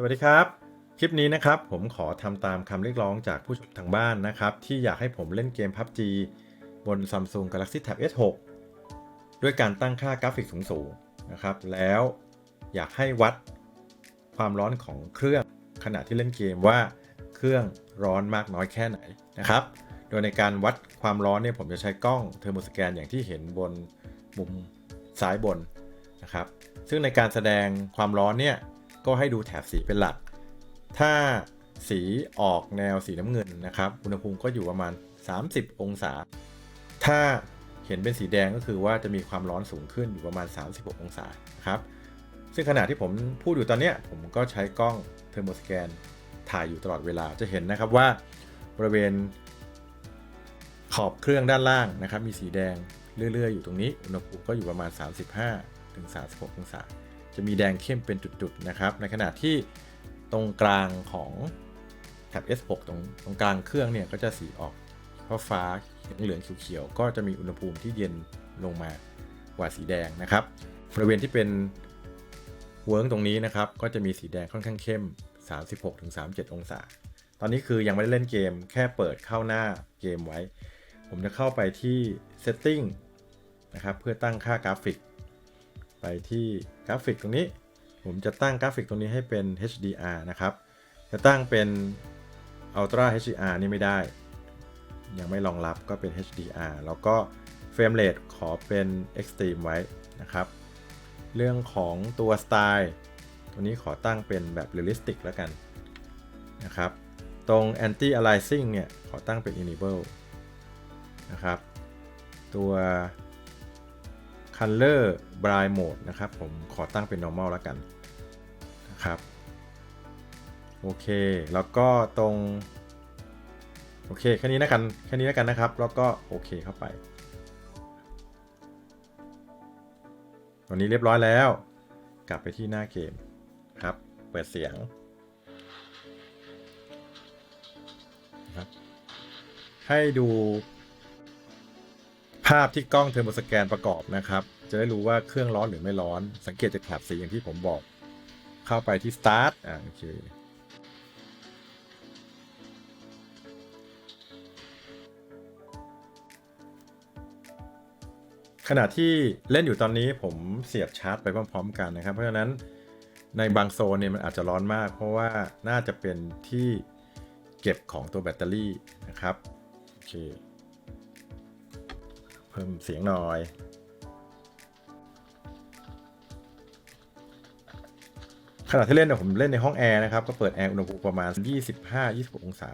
สวัสดีครับ คลิปนี้นะครับผมขอทำตามคำเรียกร้องจากผู้ชมทางบ้านนะครับ ที่อยากให้ผมเล่นเกม PUBG บน Samsung Galaxy Tab S6 ด้วยการตั้งค่ากราฟิกสูงๆนะครับ แล้วอยากให้วัดความร้อนของเครื่องขณะที่เล่นเกมว่าเครื่องร้อนมากน้อยแค่ไหนนะครับ โดยในการวัดความร้อนเนี่ยผมจะใช้กล้องเทอร์โมสแกนอย่างที่เห็นบนมุมซ้ายบนนะครับ ซึ่งในการแสดงความร้อนเนี่ย ก็ให้ดูแถบสีเป็นหลัก ถ้าสีออกแนวสีน้ำเงินนะครับอุณหภูมิก็อยู่ประมาณ 30 องศา ถ้าเห็นเป็นสีแดงก็คือว่าจะมีความร้อนสูงขึ้นอยู่ประมาณ 36 องศาครับซึ่งขณะที่ผมพูดอยู่ตอนนี้ผมก็ใช้กล้องเทอร์โมสแกนถ่ายอยู่ตลอดเวลาจะเห็นนะครับว่าบริเวณขอบเครื่องด้านล่างนะครับ มีสีแดงเรื่อยๆ อยู่ตรงนี้ อุณหภูมิก็อยู่ประมาณ 35-36 องศา จะมีแดงเข้มเป็นจุดๆนะครับ ในขณะที่ตรงกลางของแท็บ S6 ตรงตรงกลางเครื่องเนี่ยก็จะสีออกฟ้าฟ้าเหลืองเขียวๆก็จะมีอุณหภูมิที่เย็นลงมากว่าสีแดงนะครับ บริเวณที่เป็นเวิร์กตรงนี้นะครับ ก็จะมีสีแดงค่อนข้างเข้ม 36-37 องศา ตอนนี้คือยังไม่ได้เล่นเกม แค่เปิดเข้าหน้าเกมไว้ ผมจะเข้าไปที่ setting นะครับ เพื่อตั้งค่ากราฟิก ไปที่กราฟิกตรงนี้ ผมจะตั้งกราฟิกตรงนี้ให้เป็น HDR นะครับ จะตั้งเป็น Ultra HDR นี่ไม่ได้ ยังไม่รองรับก็เป็น HDR แล้วก็เฟรมเรทขอเป็น Extreme ไว้นะครับ เรื่องของตัวสไตล์ตัวนี้ขอตั้งเป็นแบบ Realistic แล้วกันนะครับ ตรง Anti Aliasing เนี่ย ขอตั้งเป็น Enable นะครับ ตัว Color Bright Mode นะครับ ผมขอตั้งเป็น Normal แล้วกันนะครับโอเค แล้วก็ตรง โอเคแค่นี้นะกันแค่นี้แล้วกันนะครับ แล้วก็โอเคเข้าไปวันนี้เรียบร้อยแล้ว กลับไปที่หน้าเกมครับ เปิดเสียงนะครับให้ดู ภาพที่กล้องเทอร์โมสแกนประกอบนะครับ จะได้รู้ว่าเครื่องร้อนหรือไม่ร้อน สังเกตจากแถบสีอย่างที่ผมบอก เข้าไปที่ start อ่าโอเคขณะที่เล่นอยู่ตอนนี้ผมเสียบชาร์จไปพร้อมๆกันนะครับ เพราะฉะนั้นในบางโซนเนี่ยมันอาจจะร้อนมาก เพราะว่าน่าจะเป็นที่เก็บของตัวแบตเตอรี่นะครับ โอเค พิ่มเสียงหน่อยขณะที่เล่นเนี่ยผมเล่นในห้องแอร์นะครับ ก็เปิดแอร์อุณหภูมิประมาณ 25-26 องศา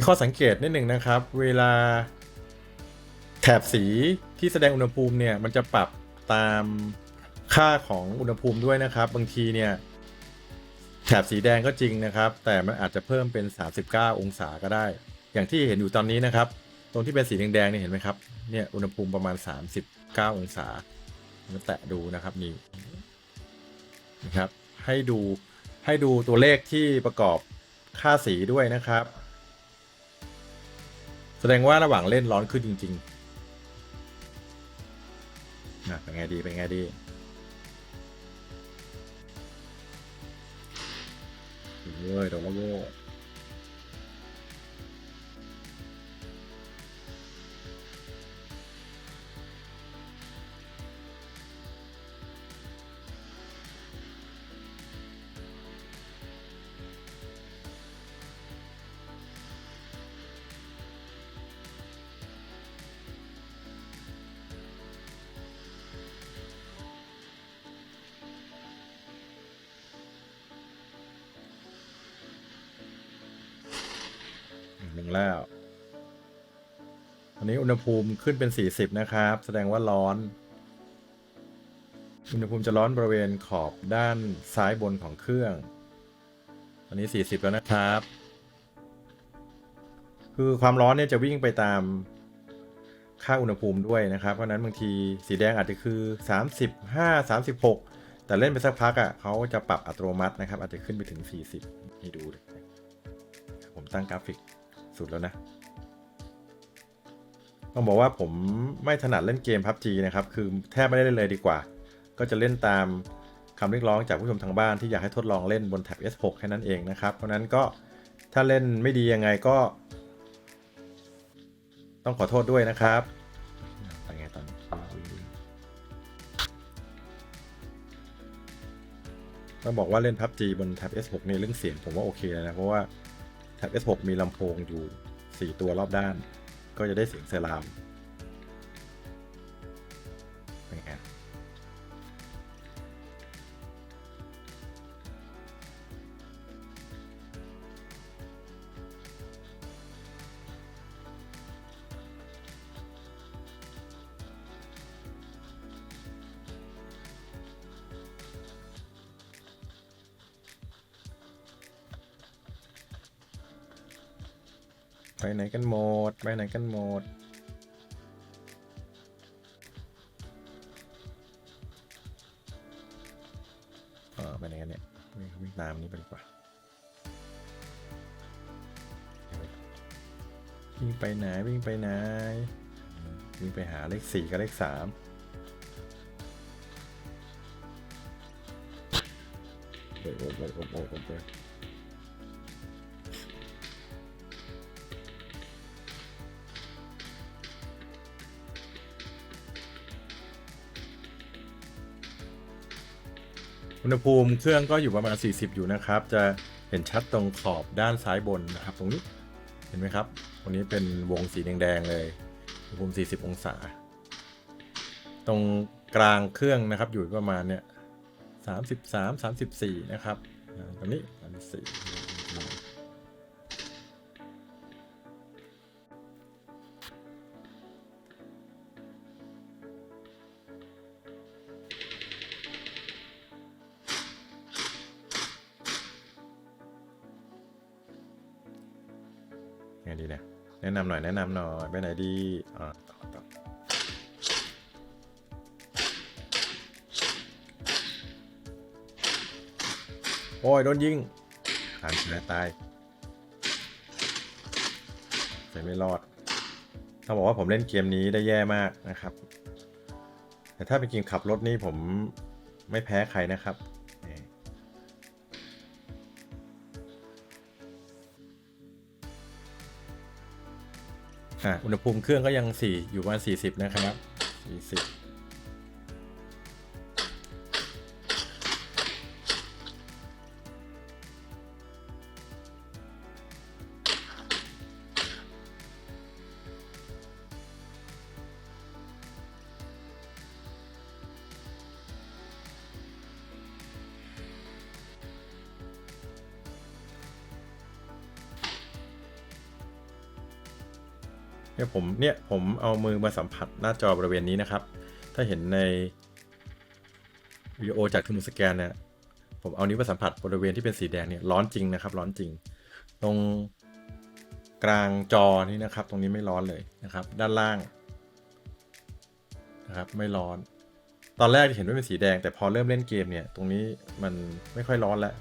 มีข้อสังเกตนิดหนึ่งนะครับ เวลาแถบสีที่แสดงอุณหภูมิเนี่ยมันจะปรับตามค่าของอุณหภูมิด้วยนะครับ บางทีเนี่ยแถบสีแดงก็จริงนะครับ แต่มันอาจจะเพิ่มเป็น 39 องศาก็ได้ อย่างที่เห็นอยู่ตอนนี้นะครับ ตรงที่เป็นสีแดงๆเนี่ยเห็นไหมครับเนี่ยอุณหภูมิประมาณ 39 องศามาแตะดูนะครับนี่นะครับให้ดูให้ดูตัวเลขที่ประกอบค่าสีด้วยนะครับ แสดงว่าระหว่างเล่นร้อนขึ้นจริงๆนะเป็นไงดีเป็นไงดีเว้ยโดนโว้ แล้วอันนี้อุณหภูมิขึ้นเป็น 40 นะครับ แสดงว่าร้อน อุณหภูมิจะร้อนบริเวณขอบด้านซ้ายบนของเครื่องอันนี้ 40 แล้วนะครับ คือความร้อนเนี่ยจะวิ่งไปตามค่าอุณหภูมิด้วยนะครับ เพราะฉะนั้นบางทีสีแดงอาจจะคือ 35 36 แต่เล่นไปสักพักอะ่ะเขาจะปรับอัตโนมัตินะครับ อาจจะขึ้นไปถึง 40 ให้ดูเลยผมตั้งกราฟิก สุดแล้วนะ ต้องบอกว่าผมไม่ถนัดเล่นเกม PUBG นะครับ คือแทบไม่ได้เล่นเลยดีกว่า ก็จะเล่นตามคำเรียกร้องจากผู้ชมทางบ้านที่อยากให้ทดลองเล่นบนแท็บ S6 แค่นั้นเองนะครับ เพราะนั้นก็ถ้าเล่นไม่ดียังไงก็ ต้องขอโทษด้วยนะครับไปไงตอนต้องบอกว่าเล่น PUBG บนแท็บ S6 ในเรื่องเสียงผมว่าโอเคแล้วนะ เพราะว่า แท็บ S6 มีลำโพงอยู่ 4 ตัวรอบด้าน ก็จะได้เสียงเซราม ไปไหนกันหมด ไปไหนกันหมด เออไปไหนกันเนี่ยวิ่งตามนี้ไปดีกว่าวิ่งไปไหนวิ่งไปไหนวิ่งไปหาเลขสี่กับเลขสามโอ้ยโอ้ยโอ้ยโอ้ย อุณหภูมิเครื่องก็อยู่ประมาณ 40 อยู่นะครับ จะเห็นชัดตรงขอบด้านซ้ายบนนะครับ ตรงนี้เห็นไหมครับตรงนี้เป็นวงสีแดงๆเลยอุณหภูมิ 40 องศา ตรงกลางเครื่องนะครับอยู่ประมาณเนี่ย33 34 นะครับอ่าตรงนี้34 นะนำหน่อยแนะนำหน่อยไปไหนดีอ่าโอ้ยโดนยิงผ่านชายตายใส่ไม่รอดต้องบอกว่าผมเล่นเกมนี้ได้แย่มากนะครับ แต่ถ้าเป็นเกมขับรถนี่ผมไม่แพ้ใครนะครับ อุณหภูมิเครื่องก็ยัง 4 อยู่ประมาณ40 นะครับ 40 เนี่ยผมเนี่ยผมเอามือมาสัมผัสหน้าจอบริเวณนี้นะครับ ถ้าเห็นในวิดีโอจากทูมูสแกนเนี่ยผมเอานิ้วมาสัมผัสบริเวณที่เป็นสีแดงเนี่ยร้อนจริงนะครับ ร้อนจริง ตรงกลางจอนี่นะครับ ตรงนี้ไม่ร้อนเลยนะครับ ด้านล่างนะครับไม่ร้อน ตอนแรกเห็นว่าเป็นสีแดง แต่พอเริ่มเล่นเกมเนี่ย ตรงนี้มันไม่ค่อยร้อนแล้ว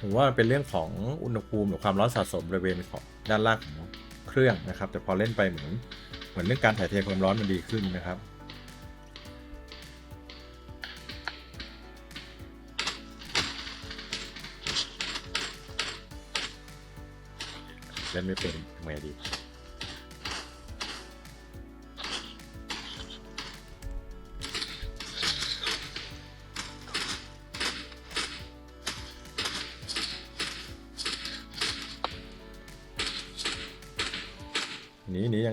ผมว่าเป็นเรื่องของอุณหภูมิหรือความร้อนสะสมบริเวณของด้านล่างของ เครื่องนะครับ แต่พอเล่นไปเหมือนเหมือนเรื่องการถ่ายเทความร้อนมันดีขึ้นนะครับเล่นไม่เป็นทำไงดี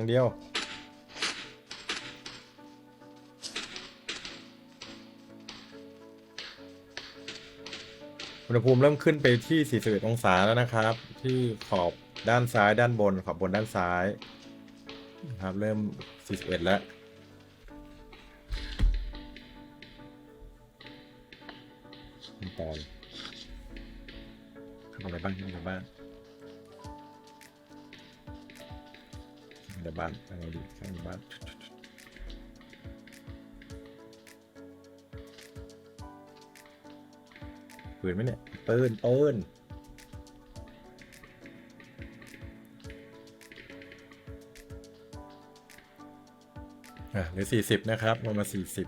เดียว อุณหภูมิเริ่มขึ้นไปที่ 41 องศาแล้วนะครับ ที่ขอบด้านซ้ายด้านบนขอบบนด้านซ้ายนะครับเริ่ม 41 แล้วขั้นตอนทำอะไรบ้างทำอะไรบ้าง ในบ้านยังไงดีข้างบ้านปืนไหมเนี่ยปืนปืนอะเหลือสี่สิบนะครับลงมาสี่สิบ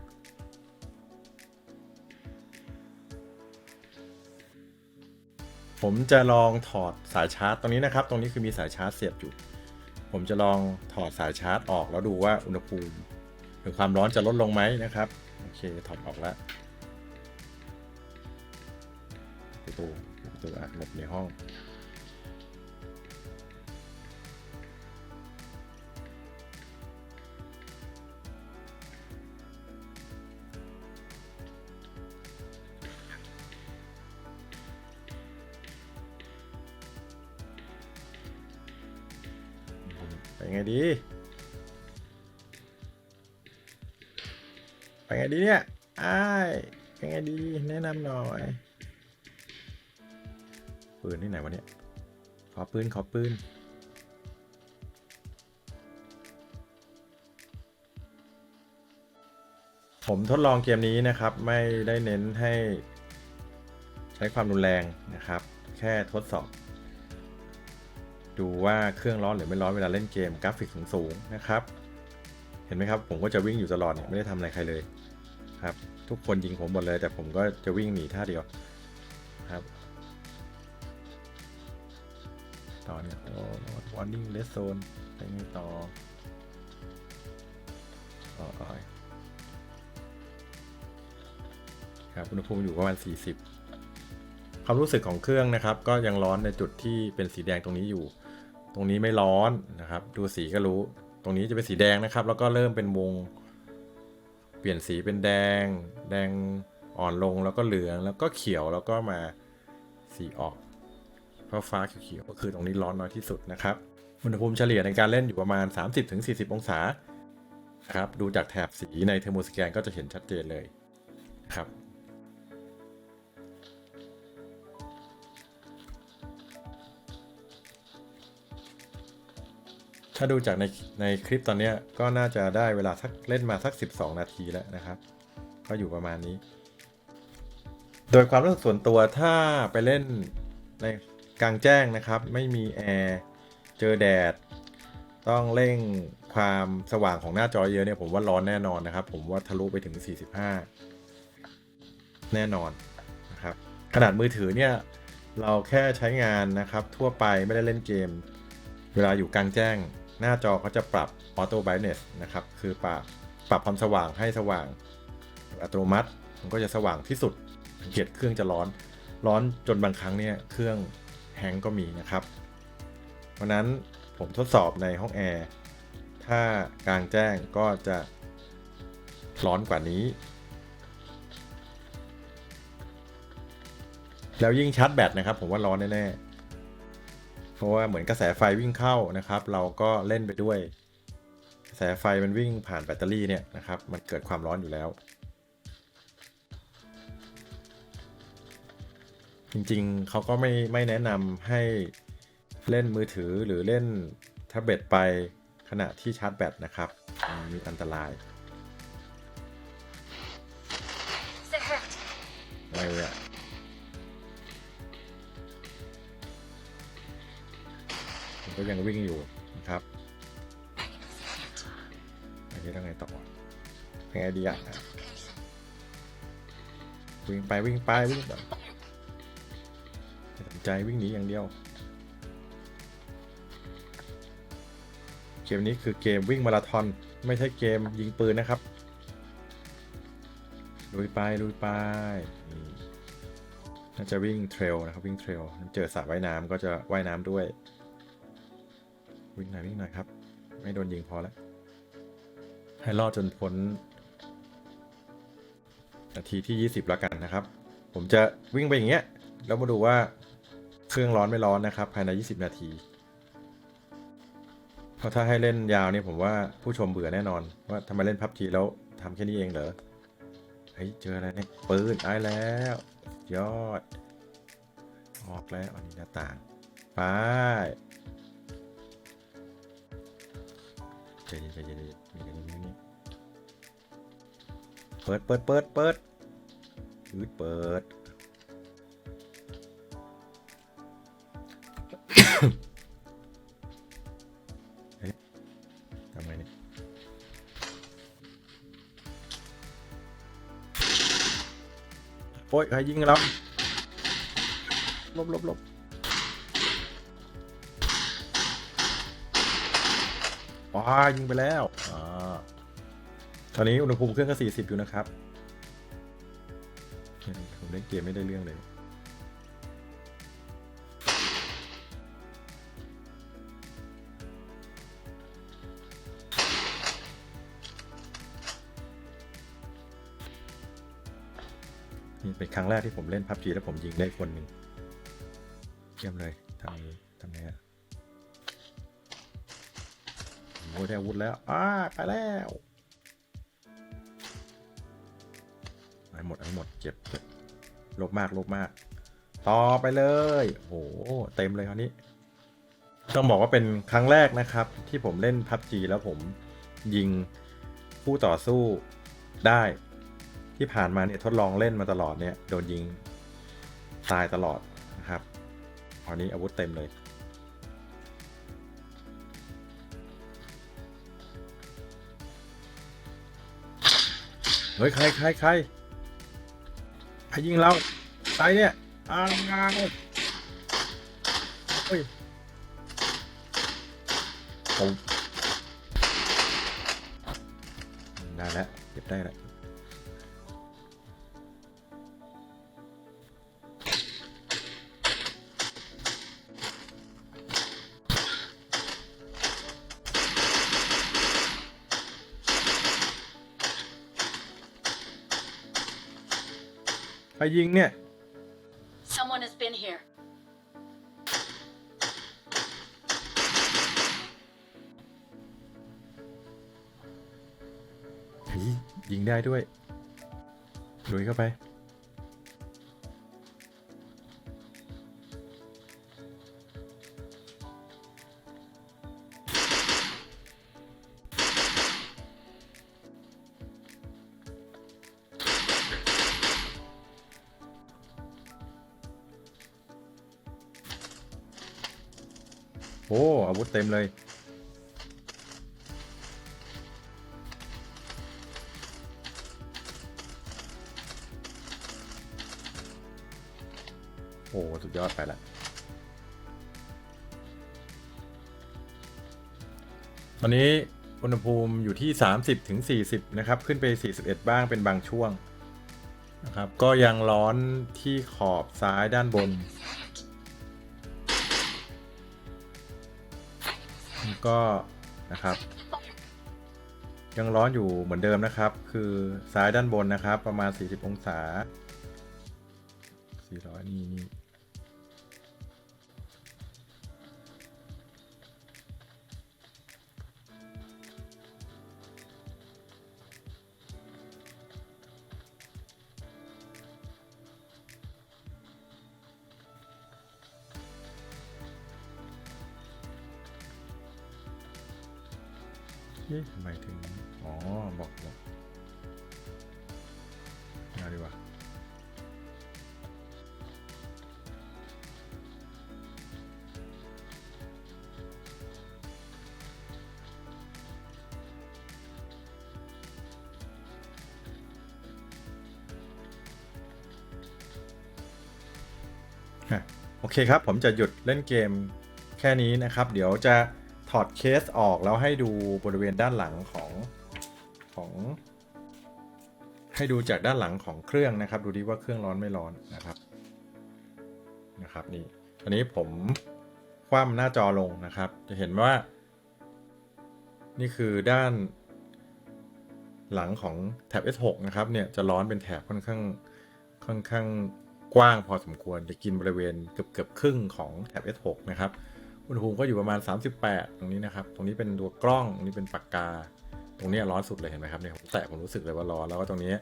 ผมจะลองถอดสายชาร์จตรงนี้นะครับ ตรงนี้คือมีสายชาร์จเสียบอยู่ ผมจะลองถอดสายชาร์จออกแล้วดูว่าอุณหภูมิหรือความร้อนจะลดลงไหมนะครับ โอเค ถอดออกแล้วประตูประตูอะหลบในห้อง ดี ไปไงดีเนี่ยอ้ายไปไงดี แนะนำหน่อย ปืนที่ไหนวะเนี่ย ขอปืน ขอปืน ผมทดลองเกมนี้นะครับ ไม่ได้เน้นให้ใช้ความรุนแรงนะครับ แค่ทดสอบ ดูว่าเครื่องร้อนหรือไม่ร้อนเวลาเล่นเกมกราฟิกสูงๆนะครับ เห็นไหมครับ ผมก็จะวิ่งอยู่ตลอดเนี่ยไม่ได้ทำอะไรใครเลยครับ ทุกคนยิงผมหมดเลย แต่ผมก็จะวิ่งหนีท่าเดียวครับต่อเนี่ยโอ้ warning red zone ไปไงต่อต่อไปครับอุณหภูมิอยู่ประมาณ 40 ความรู้สึกของเครื่องนะครับ ก็ยังร้อนในจุดที่เป็นสีแดงตรงนี้อยู่ ตรงนี้ไม่ร้อนนะครับ ดูสีก็รู้ ตรงนี้จะเป็นสีแดงนะครับ แล้วก็เริ่มเป็นวง เปลี่ยนสีเป็นแดง แดงอ่อนลงแล้วก็เหลืองแล้วก็เขียวแล้วก็มาสีออกฟ้าฟ้าเขียวๆก็คือตรงนี้ร้อนน้อยที่สุดนะครับอุณหภูมิเฉลี่ยในการเล่นอยู่ประมาณ 30-40 องศาครับดูจากแถบสีในเทอร์โมสแกนก็จะเห็นชัดเจนเลยครับ ถ้าดูจากในในคลิปตอนนี้ก็น่าจะได้เวลาสักเล่นมาสัก 12 นาทีแล้วนะครับ ก็อยู่ประมาณนี้ โดยความรู้สึกส่วนตัวถ้าไปเล่นในกลางแจ้งนะครับ ไม่มีแอร์เจอแดด ต้องเร่งความสว่างของหน้าจอเยอะเนี่ยผมว่าร้อนแน่นอนนะครับ ผมว่าทะลุไปถึง 45 แน่นอนนะครับ ขนาดมือถือเนี่ยเราแค่ใช้งานนะครับทั่วไปไม่ได้เล่นเกม เวลาอยู่กลางแจ้ง หน้าจอเขาจะปรับ Auto Brightness นะครับ คือปรับปรับความสว่างให้สว่างอัตโนมัติ มันก็จะสว่างที่สุดสังเกตเครื่องจะร้อน ร้อนจนบางครั้งเนี่ยเครื่องแฮงก์ก็มีนะครับเพราะนั้นผมทดสอบในห้องแอร์ ถ้ากลางแจ้งก็จะร้อนกว่านี้ แล้วยิ่งชาร์จแบตนะครับ ผมว่าร้อนแน่ๆ เพราะว่าเหมือนกระแสไฟวิ่งเข้านะครับ เราก็เล่นไปด้วย กระแสไฟมันวิ่งผ่านแบตเตอรี่เนี่ยนะครับ มันเกิดความร้อนอยู่แล้ว จริงๆเขาก็ไม่ไม่แนะนำให้เล่นมือถือหรือเล่นแท็บเล็ตไปขณะที่ชาร์จแบตนะครับมันมีอันตราย They're hurt. อะไรอะ ก็ยังวิ่งอยู่นะครับอันนี้ต้องไงต่อยังไงดีอะวิ่งไปวิ่งไปวิ่งไปไม่สนใจวิ่งหนีอย่างเดียว เกมนี้คือเกมวิ่งมาราธอนไม่ใช่เกมยิงปืนนะครับลุยไปลุยไปน่าจะวิ่งเทรลนะครับวิ่งเทรลเจอสระว่ายน้ำก็จะว่ายน้ำด้วย วิ่งหน่อยวิ่งหน่อยครับ ไม่โดนยิงพอแล้ว ให้รอดจนพ้นนาทีที่ 20 แล้วกันนะครับ ผมจะวิ่งไปอย่างเงี้ย แล้วมาดูว่าเครื่องร้อนไม่ร้อนนะครับ ภายใน 20 นาที เพราะถ้าให้เล่นยาวเนี่ยผมว่าผู้ชมเบื่อแน่นอน ว่าทำไมเล่นพับจีแล้วทำแค่นี้เองเหรอ เฮ้ย เจออะไรเนี่ยปืนได้แล้ว ยอด ออกแล้วอันนี้หน้าต่าง ไป ใจเย็นใจเย็นใจเย็นมีกันอย่างนี้เปิดเปิดเปิดเปิดอืดเปิดเฮ้ยทำไงเนี่ยโอ้ยใครยิงเราลบลบลบ ว้ายิงไปแล้วอ่าตอนนี้อุณหภูมิเครื่องก็สี่สิบอยู่นะครับผมเล่นเกมไม่ได้เรื่องเลยนี่เป็นครั้งแรกที่ผมเล่นพับจีแล้วผมยิงได้คนหนึ่งเยี่ยมเลยทำทำไงฮะ ยได้อาวุธแล้วอ้าไปแล้วไปหมดไปหมดเจ็บเจ็บลบมากลบมาก ต่อไปเลยโหเต็มเลยคราวนี้ ต้องบอกว่าเป็นครั้งแรกนะครับ ที่ผมเล่นพับจีแล้วผมยิงผู้ต่อสู้ได้ที่ผ่านมาเนี่ยทดลองเล่นมาตลอดเนี่ยโดนยิงตายตลอดนะครับตอนนี้อาวุธเต็มเลย เฮ้ยใครใครใครใครยิงเราใครเนี่ยอ้างงานเฮ้ยผมได้แล้วเก็บได้แล้ว รยิงเนี่ย Someone has been here. ผียิงได้ด้วยลุยเข้าไป โอ้อาวุธเต็มเลย โอ้สุดยอดไปละตอนนี้อุณหภูมิอยู่ที่ 30ถึง40นะครับ ขึ้นไป 41 บ้างเป็นบางช่วงนะครับ ก็ยังร้อนที่ขอบซ้ายด้านบน ก็นะครับ ยังร้อนอยู่เหมือนเดิมนะครับ คือซ้ายด้านบนนะครับ ประมาณ 40 องศา 400 นี่ ดีกว่าโอเคครับ ผมจะหยุดเล่นเกมแค่นี้นะครับ เดี๋ยวจะถอดเคสออกแล้วให้ดูบริเวณด้านหลังของ ให้ดูจากด้านหลังของเครื่องนะครับ ดูดิว่าเครื่องร้อนไม่ร้อนนะครับนะครับนี่อันนี้ผมคว่ำหน้าจอลงนะครับ จะเห็นว่า นี่คือด้านหลังของแถบ S6 นะครับเนี่ยจะร้อนเป็นแถบค่อนข้างค่อนข้างกว้างพอสมควรจะกินบริเวณเกือบเกือบครึ่งของแถบ S6 นะครับอุณหภูมิก็อยู่ประมาณ 38 ตรงนี้นะครับ ตรงนี้เป็นตัวกล้องตรงนี้เป็นปากกา ตรงนี้ร้อนสุดเลยเห็นไหมครับเนี่ยผมแตะผมรู้สึกเลยว่าร้อนแล้วก็ตรงนี้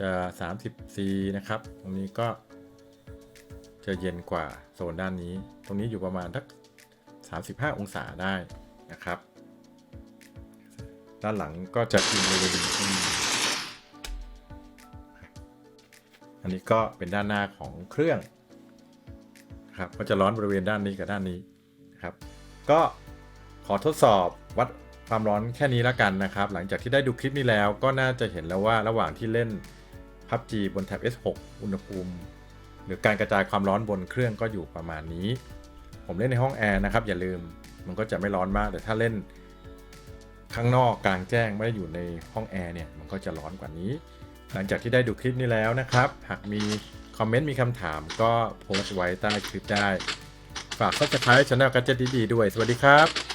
จะ 30 C นะครับ ตรงนี้ก็จะเย็นกว่าโซนด้านนี้ ตรงนี้อยู่ประมาณทัก35 องศาได้นะครับ ด้านหลังก็จะอินบริเวณอันนี้ก็เป็นด้านหน้าของเครื่องนะครับก็จะร้อนบริเวณด้านนี้กับด้านนี้นะครับ ก็ขอทดสอบวัด ความร้อนแค่นี้แล้วกันนะครับ หลังจากที่ได้ดูคลิปนี้แล้วก็น่าจะเห็นแล้วว่าระหว่างที่เล่น PUBG บนแท็บ S6 อุณหภูมิ หรือการกระจายความร้อนบนเครื่องก็อยู่ประมาณนี้ ผมเล่นในห้องแอร์นะครับอย่าลืมมันก็จะไม่ร้อนมาก แต่ถ้าเล่นข้างนอกกลางแจ้งไม่ได้อยู่ในห้องแอร์เนี่ยมันก็จะร้อนกว่านี้ หลังจากที่ได้ดูคลิปนี้แล้วนะครับ หากมีคอมเมนต์มีคำถามก็โพสต์ไว้ใต้คลิปได้ ฝาก subscribe ช่องกัจเจ็ตดีๆด้วย สวัสดีครับ